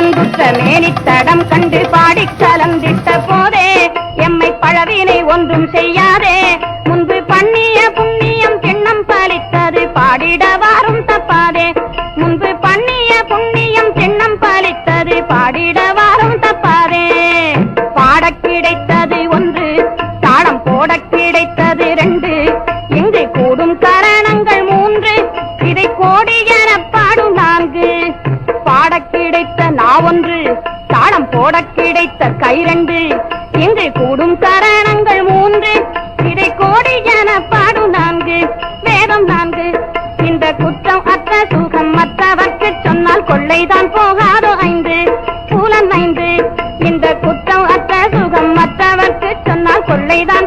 கலந்துற்ற மேனித்தடம் கண்டு பாடி கலந்திட்ட போதே எம்மை பழவினை ஒன்றும் செய்யாதே. ஒன்று தாளம் போட கிடைத்த கை ரெண்டு கூடும் சரணங்கள் மூன்று இதை கோடி என பாடும் நான்கு வேதம் நான்கு. இந்த குற்றம் அற்ற சுகம் மற்றவர்க்கு சொன்னால் கொள்ளைதான் போகாதோ ஐந்து புலன் ஐந்து. இந்த குற்றம் அற்ற சுகம் மற்றவர்க்கு சொன்னால் கொள்ளைதான்